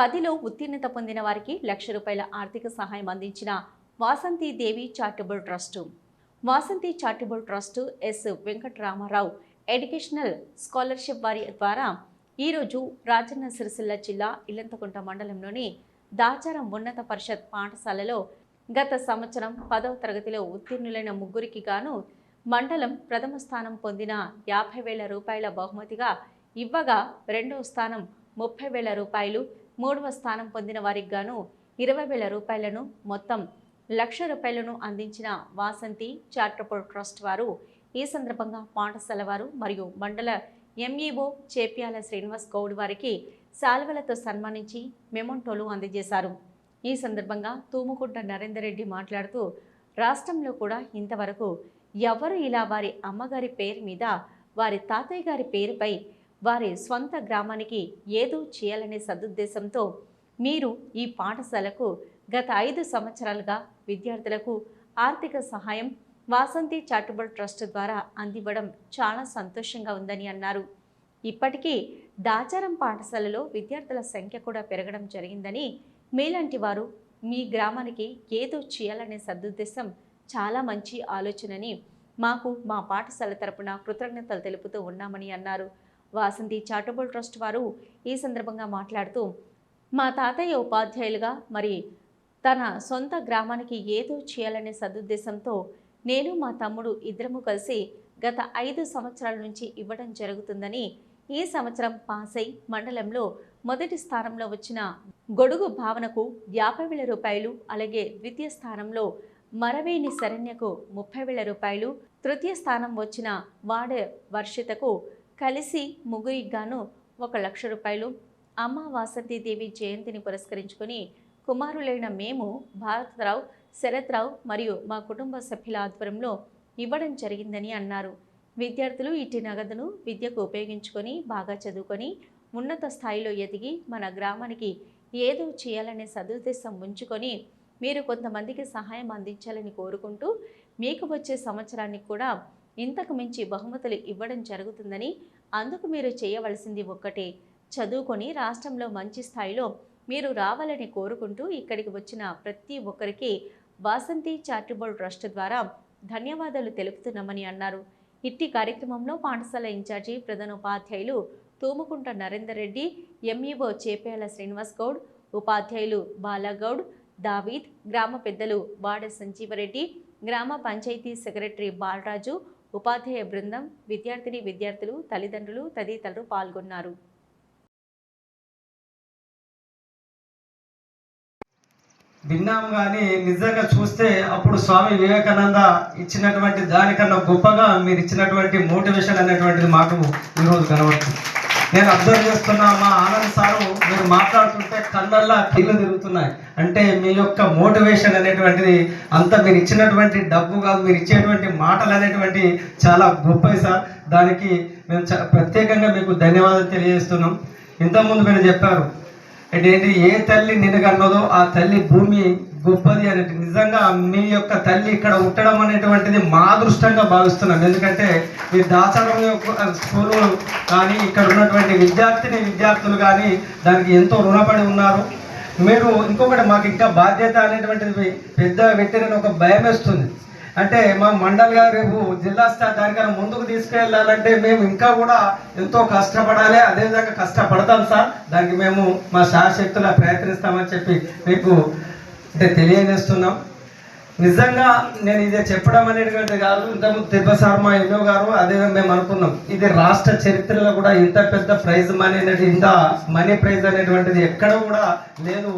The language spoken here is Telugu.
పదిలో ఉత్తీర్ణత పొందిన వారికి లక్ష రూపాయల ఆర్థిక సహాయం అందించిన Vasanthi Devi charitable trust. Vasanthi charitable trust S Venkataramarao educational scholarship వారి ద్వారా ఈరోజు రాజన్న సిరిసిల్ల జిల్లా ఇల్లంతకుంట మండలంలోని దాచారం ఉన్నత పరిషత్ పాఠశాలలో గత సంవత్సరం పదవ తరగతిలో ఉత్తీర్ణులైన ముగ్గురికి గాను మండలం ప్రథమ స్థానం పొందిన యాభై వేల రూపాయల బహుమతిగా ఇవ్వగా రెండవ స్థానం ముప్పై వేల రూపాయలు మూడవ స్థానం పొందిన వారికి గాను ఇరవై వేల రూపాయలను మొత్తం లక్ష రూపాయలను అందించిన వాసంతి చారిటబుల్ ట్రస్ట్ వారు ఈ సందర్భంగా పాఠశాల వారు మరియు మండల ఎంఈఓ చేప్యాల శ్రీనివాస్ గౌడ్ వారికి శాల్వలతో సన్మానించి మెమోంటోలు అందజేశారు. ఈ సందర్భంగా తూముకుంట నరేందర్ రెడ్డి మాట్లాడుతూ రాష్ట్రంలో కూడా ఇంతవరకు ఎవరు ఇలా వారి అమ్మగారి పేరు మీద వారి తాతయ్య గారి పేరుపై వారి స్వంత గ్రామానికి ఏదో చేయాలనే సదుద్దేశంతో మీరు ఈ పాఠశాలకు గత ఐదు సంవత్సరాలుగా విద్యార్థులకు ఆర్థిక సహాయం వాసంతి చారిటబుల్ ట్రస్ట్ ద్వారా అందివ్వడం చాలా సంతోషంగా ఉందని అన్నారు. ఇప్పటికీ దాచారం పాఠశాలలో విద్యార్థుల సంఖ్య కూడా పెరగడం జరిగిందని మీలాంటి వారు మీ గ్రామానికి ఏదో చేయాలనే సదుద్దేశం చాలా మంచి ఆలోచనని మాకు మా పాఠశాల తరపున కృతజ్ఞతలు తెలుపుతూ ఉన్నామని అన్నారు. వాసంతి చారిటబుల్ ట్రస్ట్ వారు ఈ సందర్భంగా మాట్లాడుతూ మా తాతయ్య ఉపాధ్యాయులుగా మరి తన సొంత గ్రామానికి ఏదో చేయాలనే సదుద్దేశంతో నేను మా తమ్ముడు ఇద్దరము కలిసి గత ఐదు సంవత్సరాల నుంచి ఇవ్వడం జరుగుతుందని ఈ సంవత్సరం పాస్ అయి మండలంలో మొదటి స్థానంలో వచ్చిన గొడుగు భావనకు యాభై వేల రూపాయలు అలాగే ద్వితీయ స్థానంలో మరవేని శరణ్యకు ముప్పై వేల రూపాయలు తృతీయ స్థానం వచ్చిన వాడే వర్షితకు కలిసి ముగ్గురిగ్గాను ఒక లక్ష రూపాయలు అమ్మ వాసంతిదేవి జయంతిని పురస్కరించుకొని కుమారులైన మేము భారతరావు శరత్రావు మరియు మా కుటుంబ సభ్యుల ఆధ్వర్యంలో ఇవ్వడం జరిగిందని అన్నారు. విద్యార్థులు ఇట్టి నగదును విద్యకు ఉపయోగించుకొని బాగా చదువుకొని ఉన్నత స్థాయిలో ఎదిగి మన గ్రామానికి ఏదో చేయాలనే సదుద్దేశం ఉంచుకొని మీరు కొంతమందికి సహాయం అందించాలని కోరుకుంటూ మీకు వచ్చే సంవత్సరానికి కూడా ఇంతకు మించి బహుమతులు ఇవ్వడం జరుగుతుందని అందుకు మీరు చేయవలసింది ఒక్కటే. చదువుకొని రాష్ట్రంలో మంచి స్థాయిలో మీరు రావాలని కోరుకుంటూ ఇక్కడికి వచ్చిన ప్రతి ఒక్కరికి వాసంతి చారిటబుల్ ట్రస్ట్ ద్వారా ధన్యవాదాలు తెలుపుతున్నామని అన్నారు. ఇట్టి కార్యక్రమంలో పాఠశాల ఇన్ఛార్జి ప్రధానోపాధ్యాయులు తూముకుంట నరేందర్ రెడ్డి ఎంఈఓ చేపేల శ్రీనివాస్ గౌడ్ ఉపాధ్యాయులు బాలగౌడ్ దావీద్ గ్రామ పెద్దలు వాడ సంజీవరెడ్డి గ్రామ పంచాయతీ సెక్రటరీ బాలరాజు ఉపాధ్యాయ బృందం విద్యార్థిని విద్యార్థులు తల్లిదండ్రులు తదితరులు పాల్గొన్నారు. విన్నాం కానీ నిజంగా చూస్తే అప్పుడు స్వామి వివేకానంద ఇచ్చినటువంటి దానికన్నా గొప్పగా మీరు ఇచ్చినటువంటి మోటివేషన్ అనేటువంటిది మాకు ఈరోజు కనబడుతుంది. నేను అబ్జర్వ్ చేస్తున్నా మా ఆనంద్ సారు మీరు మాట్లాడుతుంటే కళ్ళల్లా కీళ్ళు తిరుగుతున్నాయి. అంటే మీ యొక్క మోటివేషన్ అనేటువంటిది అంత మీరు ఇచ్చినటువంటి డబ్బు కాదు మీరు ఇచ్చేటువంటి మాటలు అనేటువంటి చాలా గొప్పవి సార్. దానికి మేము చ- ప్రత్యేకంగా మీకు ధన్యవాదాలు తెలియజేస్తున్నాం. ఇంతకుముందు మీరు చెప్పారు అంటే ఏంటి ఏ తల్లి నినగన్నదో ఆ తల్లి భూమి గొప్పది అనేది నిజంగా మీ యొక్క తల్లి ఇక్కడ ఉండడం అనేటువంటిది మా అదృష్టంగా భావిస్తున్నాం ఎందుకంటే మీ దాచడం యొక్క స్కూలు కానీ ఇక్కడ ఉన్నటువంటి విద్యార్థిని విద్యార్థులు కానీ దానికి ఎంతో రుణపడి ఉన్నారు. మీరు ఇంకొకటి మాకు ఇంకా బాధ్యత అనేటువంటిది పెద్ద వ్యక్తిని ఒక భయం వేస్తుంది. అంటే మా మండల్ గారు రేపు జిల్లా స్థాయి దానికన్నా ముందుకు తీసుకెళ్ళాలంటే మేము ఇంకా కూడా ఎంతో కష్టపడాలి. అదేవిధంగా కష్టపడతాం సార్. దానికి మేము మా శాశక్తులా ప్రయత్నిస్తామని చెప్పి మీకు అంటే తెలియజేస్తున్నాం. నిజంగా నేను ఇది చెప్పడం అనేటువంటి కాదు ఇంతకుముందు తిరుపతి సార్ మా ఎన్నో గారు అదే మేము అనుకున్నాం. ఇది రాష్ట్ర చరిత్రలో కూడా ఇంత పెద్ద ప్రైజ్ మనీ అనేది ఇంత మనీ ప్రైజ్ అనేటువంటిది ఎక్కడ కూడా లేదు.